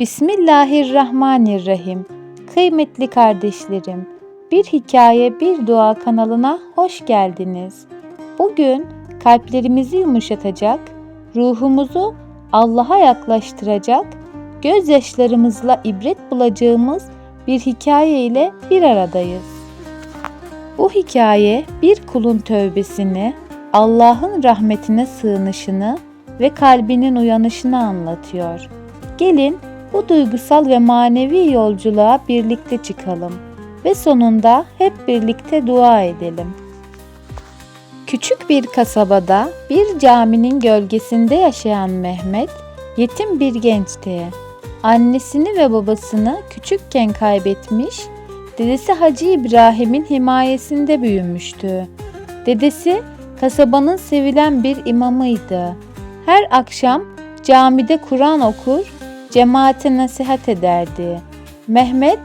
Bismillahirrahmanirrahim. Kıymetli kardeşlerim, bir hikaye bir dua kanalına hoş geldiniz. Bugün kalplerimizi yumuşatacak, ruhumuzu Allah'a yaklaştıracak, gözyaşlarımızla ibret bulacağımız bir hikaye ile bir aradayız. Bu hikaye bir kulun tövbesini, Allah'ın rahmetine sığınışını ve kalbinin uyanışını anlatıyor. Gelin bu duygusal ve manevi yolculuğa birlikte çıkalım ve sonunda hep birlikte dua edelim. Küçük bir kasabada bir caminin gölgesinde yaşayan Mehmet yetim bir gençti. Annesini ve babasını küçükken kaybetmiş, dedesi Hacı İbrahim'in himayesinde büyümüştü. Dedesi kasabanın sevilen bir imamıydı. Her akşam camide Kur'an okur, cemaate nasihat ederdi. Mehmet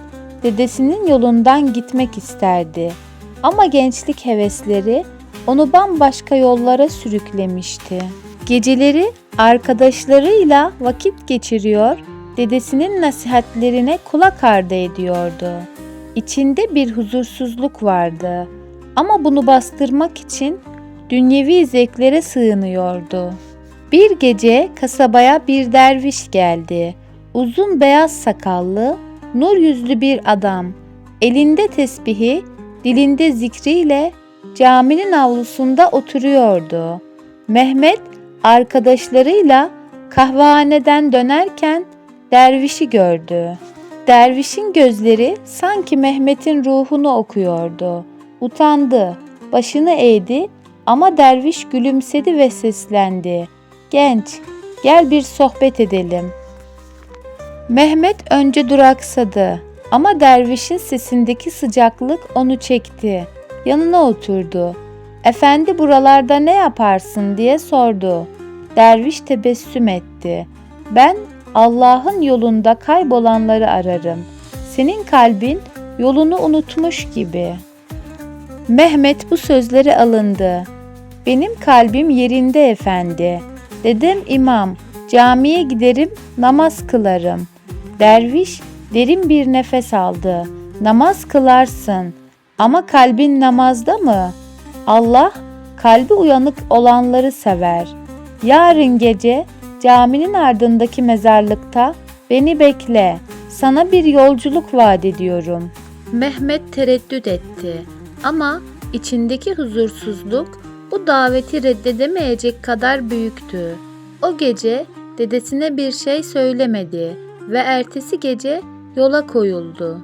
dedesinin yolundan gitmek isterdi. Ama gençlik hevesleri onu bambaşka yollara sürüklemişti. Geceleri arkadaşlarıyla vakit geçiriyor, dedesinin nasihatlerine kulak ardı ediyordu. İçinde bir huzursuzluk vardı ama bunu bastırmak için dünyevi zevklere sığınıyordu. Bir gece kasabaya bir derviş geldi. Uzun beyaz sakallı, nur yüzlü bir adam. Elinde tesbihi, dilinde zikriyle caminin avlusunda oturuyordu. Mehmet arkadaşlarıyla kahvehaneden dönerken dervişi gördü. Dervişin gözleri sanki Mehmet'in ruhunu okuyordu. Utandı, başını eğdi ama derviş gülümsedi ve seslendi. Genç, gel bir sohbet edelim. Mehmet önce duraksadı ama dervişin sesindeki sıcaklık onu çekti. Yanına oturdu. Efendi buralarda ne yaparsın diye sordu. Derviş tebessüm etti. Ben Allah'ın yolunda kaybolanları ararım. Senin kalbin yolunu unutmuş gibi. Mehmet bu sözleri alındı. Benim kalbim yerinde efendi. Dedim imam, camiye giderim, namaz kılarım. Derviş derin bir nefes aldı. Namaz kılarsın ama kalbin namazda mı? Allah kalbi uyanık olanları sever. Yarın gece caminin ardındaki mezarlıkta beni bekle. Sana bir yolculuk vaat ediyorum. Mehmet tereddüt etti ama içindeki huzursuzluk bu daveti reddedemeyecek kadar büyüktü. O gece dedesine bir şey söylemedi ve ertesi gece yola koyuldu.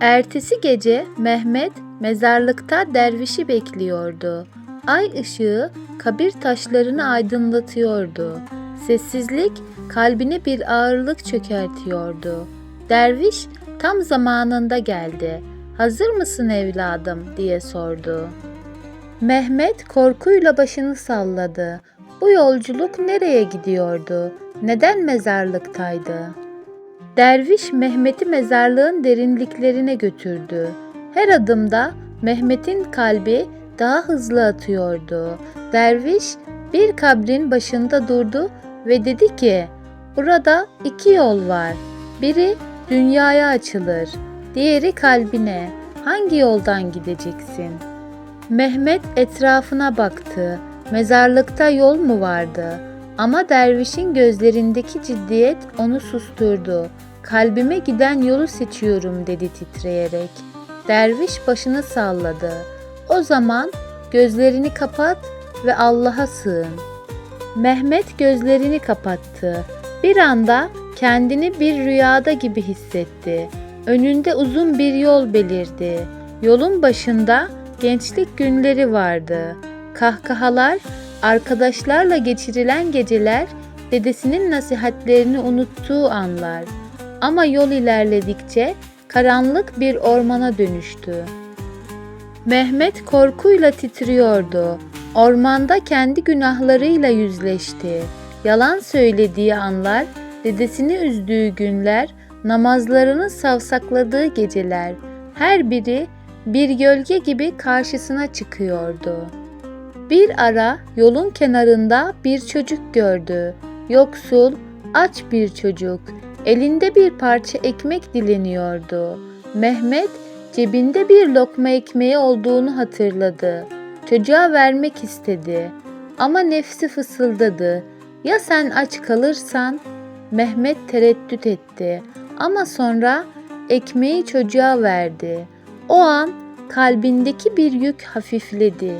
Ertesi gece Mehmet mezarlıkta dervişi bekliyordu. Ay ışığı kabir taşlarını aydınlatıyordu. Sessizlik kalbine bir ağırlık çökertiyordu. Derviş tam zamanında geldi. Hazır mısın evladım diye sordu. Mehmet korkuyla başını salladı. Bu yolculuk nereye gidiyordu? Neden mezarlıktaydı? Derviş Mehmet'i mezarlığın derinliklerine götürdü. Her adımda Mehmet'in kalbi daha hızlı atıyordu. Derviş bir kabrin başında durdu ve dedi ki, "Burada iki yol var. Biri dünyaya açılır, diğeri kalbine. Hangi yoldan gideceksin?" Mehmet etrafına baktı. Mezarlıkta yol mu vardı? Ama dervişin gözlerindeki ciddiyet onu susturdu. Kalbime giden yolu seçiyorum dedi titreyerek. Derviş başını salladı. O zaman gözlerini kapat ve Allah'a sığın. Mehmet gözlerini kapattı. Bir anda kendini bir rüyada gibi hissetti. Önünde uzun bir yol belirdi. Yolun başında gençlik günleri vardı. Kahkahalar, arkadaşlarla geçirilen geceler, dedesinin nasihatlerini unuttuğu anlar. Ama yol ilerledikçe karanlık bir ormana dönüştü. Mehmet korkuyla titriyordu. Ormanda kendi günahlarıyla yüzleşti. Yalan söylediği anlar, dedesini üzdüğü günler, namazlarını savsakladığı geceler, her biri bir gölge gibi karşısına çıkıyordu. Bir ara yolun kenarında bir çocuk gördü. Yoksul, aç bir çocuk. Elinde bir parça ekmek dileniyordu. Mehmet cebinde bir lokma ekmeği olduğunu hatırladı. Çocuğa vermek istedi. Ama nefsi fısıldadı. Ya sen aç kalırsan? Mehmet tereddüt etti. Ama sonra ekmeği çocuğa verdi. O an kalbindeki bir yük hafifledi.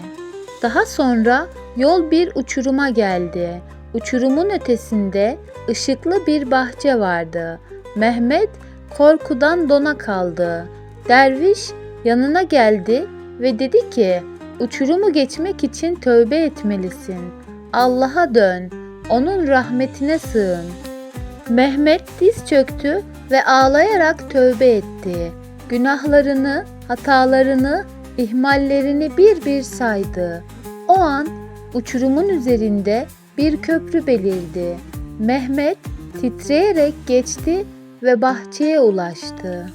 Daha sonra yol bir uçuruma geldi. Uçurumun ötesinde ışıklı bir bahçe vardı. Mehmet korkudan dona kaldı. Derviş yanına geldi ve dedi ki: "Uçurumu geçmek için tövbe etmelisin. Allah'a dön. Onun rahmetine sığın." Mehmet diz çöktü ve ağlayarak tövbe etti. Günahlarını, hatalarını, ihmallerini bir bir saydı. O an uçurumun üzerinde bir köprü belirdi. Mehmet titreyerek geçti ve bahçeye ulaştı.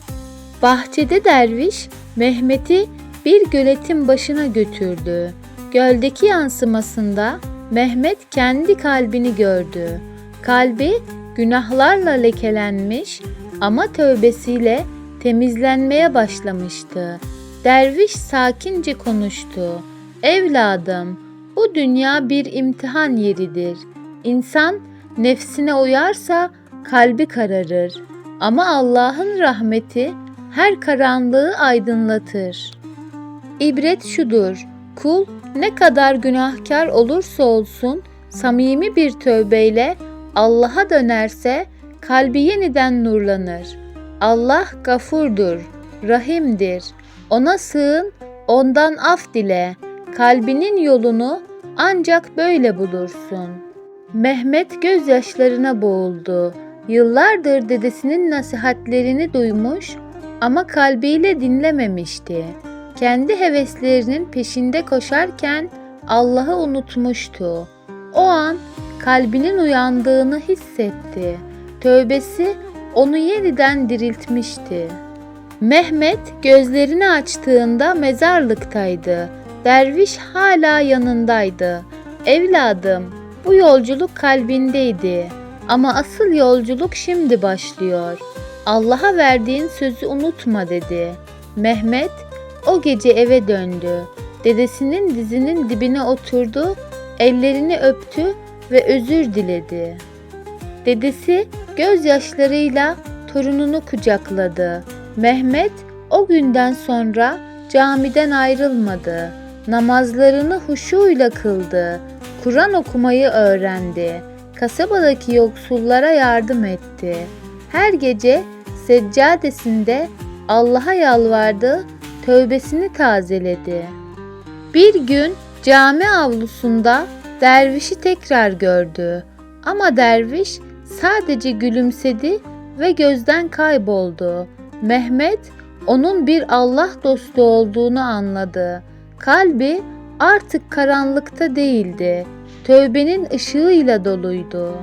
Bahçede derviş Mehmet'i bir göletin başına götürdü. Göldeki yansımasında Mehmet kendi kalbini gördü. Kalbi günahlarla lekelenmiş ama tövbesiyle temizlenmeye başlamıştı. Derviş sakince konuştu. Evladım, bu dünya bir imtihan yeridir. İnsan nefsine uyarsa kalbi kararır. Ama Allah'ın rahmeti her karanlığı aydınlatır. İbret şudur. Kul ne kadar günahkar olursa olsun samimi bir tövbeyle Allah'a dönerse kalbi yeniden nurlanır. Allah gafurdur, rahimdir. Ona sığın, ondan af dile. Kalbinin yolunu ancak böyle bulursun. Mehmet gözyaşlarına boğuldu. Yıllardır dedesinin nasihatlerini duymuş ama kalbiyle dinlememişti. Kendi heveslerinin peşinde koşarken Allah'ı unutmuştu. O an kalbinin uyandığını hissetti. Tövbesi onu yeniden diriltmişti. Mehmet gözlerini açtığında mezarlıktaydı. Derviş hala yanındaydı. Evladım, bu yolculuk kalbindeydi. Ama asıl yolculuk şimdi başlıyor. Allah'a verdiğin sözü unutma dedi. Mehmet o gece eve döndü. Dedesinin dizinin dibine oturdu, ellerini öptü ve özür diledi. Dedesi gözyaşlarıyla torununu kucakladı. Mehmet o günden sonra camiden ayrılmadı. Namazlarını huşuyla kıldı. Kur'an okumayı öğrendi. Kasabadaki yoksullara yardım etti. Her gece seccadesinde Allah'a yalvardı, tövbesini tazeledi. Bir gün cami avlusunda dervişi tekrar gördü. Ama derviş sadece gülümsedi ve gözden kayboldu. Mehmet onun bir Allah dostu olduğunu anladı. Kalbi artık karanlıkta değildi. Tövbenin ışığıyla doluydu.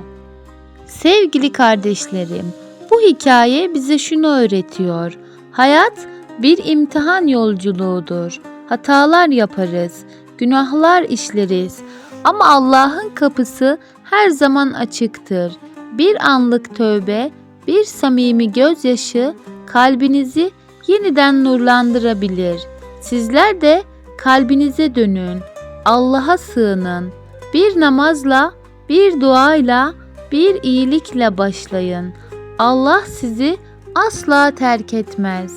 Sevgili kardeşlerim, bu hikaye bize şunu öğretiyor. Hayat bir imtihan yolculuğudur. Hatalar yaparız, günahlar işleriz ama Allah'ın kapısı her zaman açıktır. Bir anlık tövbe, bir samimi gözyaşı kalbinizi yeniden nurlandırabilir. Sizler de kalbinize dönün. Allah'a sığının. Bir namazla, bir duayla, bir iyilikle başlayın. Allah sizi asla terk etmez.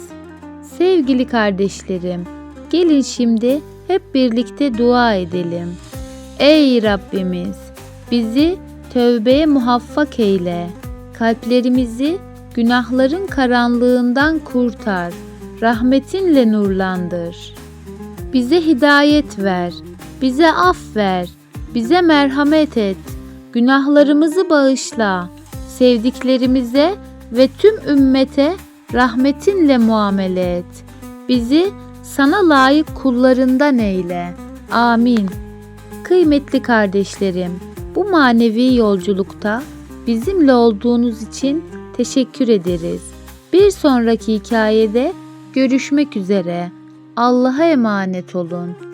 Sevgili kardeşlerim, gelin şimdi hep birlikte dua edelim. Ey Rabbimiz, bizi tövbeye muvaffak eyle. Kalplerimizi günahların karanlığından kurtar. Rahmetinle nurlandır. Bize hidayet ver. Bize af ver. Bize merhamet et. Günahlarımızı bağışla. Sevdiklerimize ve tüm ümmete rahmetinle muamele et. Bizi sana layık kullarından eyle. Amin. Kıymetli kardeşlerim, bu manevi yolculukta bizimle olduğunuz için teşekkür ederiz. Bir sonraki hikayede görüşmek üzere. Allah'a emanet olun.